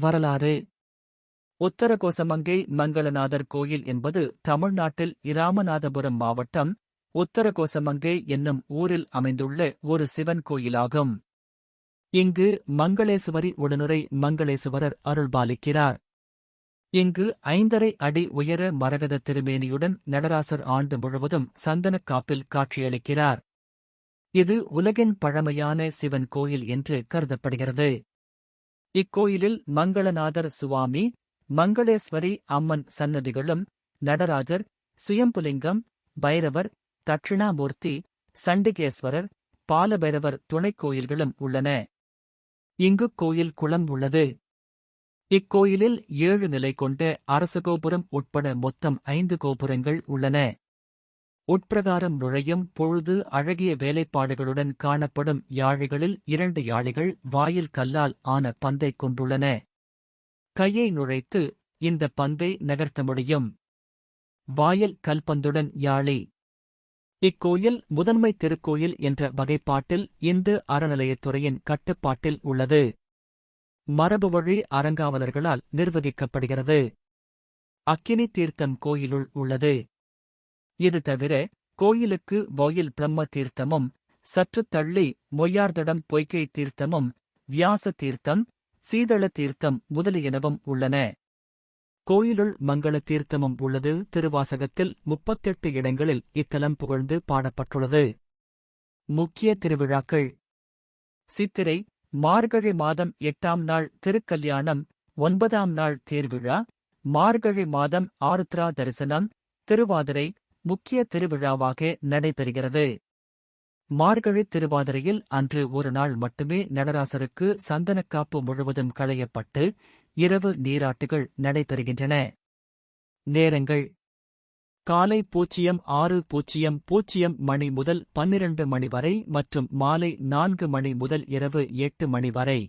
வரலாறு. உத்தரகோசமங்கை மங்களநாதர் கோயில் என்பது தமிழ்நாட்டில் இராமநாதபுரம் மாவட்டம் உத்தரகோசமங்கை என்னும் ஊரில் அமைந்துள்ள ஒரு சிவன் கோயிலாகும். இங்கு மங்களேசுவரி உடனுரை மங்களேசுவரர் அருள்பாலிக்கிறார். இங்கு ஐந்தரை அடி உயர மரகத திருமேனியுடன் நடராசர் ஆண்டு முழுவதும் சந்தனக் காப்பில் காட்சியளிக்கிறார். இது உலகின் பழமையான சிவன் கோயில் என்று கருதப்படுகிறது. இக்கோயிலில் மங்களநாதர் சுவாமி மங்களேஸ்வரி அம்மன் சன்னதிகளும் நடராஜர் சுயம்புலிங்கம் பைரவர் தட்சிணாமூர்த்தி சண்டிகேஸ்வரர் பாலபைரவர் துணைக் கோயில்களும் உள்ளன. இங்கு கோயில் குளம் உள்ளது. இக்கோயிலில் ஏழு நிலை கொண்ட அரச கோபுரம் உட்பட மொத்தம் ஐந்து கோபுரங்கள் உள்ளன. உட்பிரகாரம் நுழையும் பொழுது அழகிய வேலைப்பாடுகளுடன் காணப்படும் யாழிகளில் இரண்டு யாழிகள் வாயில் கல்லால் ஆன பந்தை கொண்டுள்ளன. கையை நுழைத்து இந்த பந்தை நகர்த்த முடியும். வாயில் கல்பந்துடன் யாழி. இக்கோயில் முதன்மை திருக்கோயில் என்ற வகைப்பாட்டில் இந்து அறநிலையத்துறையின் கட்டுப்பாட்டில் உள்ளது. மரபுவழி அறங்காவலர்களால் நிர்வகிக்கப்படுகிறது. அக்கினி தீர்த்தம் கோயிலுள் உள்ளது. இது தவிர கோயிலுக்கு கோயில் பிரம்ம தீர்த்தமும் சற்று தள்ளி மொய்யார்தடம் பொய்கை தீர்த்தமும் வியாச தீர்த்தம் சீதள தீர்த்தம் முதலியனவும் உள்ளன. கோயிலுள் மங்கள தீர்த்தமும் உள்ளது. திருவாசகத்தில் முப்பத்தெட்டு இடங்களில் இத்தலம் புகழ்ந்து பாடப்பட்டுள்ளது. முக்கிய திருவிழாக்கள். சித்திரை மார்கழி மாதம் எட்டாம் நாள் திருக்கல்யாணம் ஒன்பதாம் நாள் தேர்விழா மார்கழி மாதம் ஆருத்ரா தரிசனம் திருவாதிரை முக்கிய திருவிழாவாக நடைபெறுகிறது. மார்கழி திருவாதிரையில் அன்று ஒரு நாள் மட்டுமே நடராசருக்கு சந்தனக்காப்பு முழுவதும் களையப்பட்டு இரவு நீராட்டுகள் நடைபெறுகின்றன. நேரங்கள். காலை பூஜ்ஜியம் ஆறு பூஜ்ஜியம் பூஜ்ஜியம் மணி முதல் பன்னிரண்டு மணி வரை மற்றும் மாலை நான்கு மணி முதல் இரவு எட்டு மணி வரை.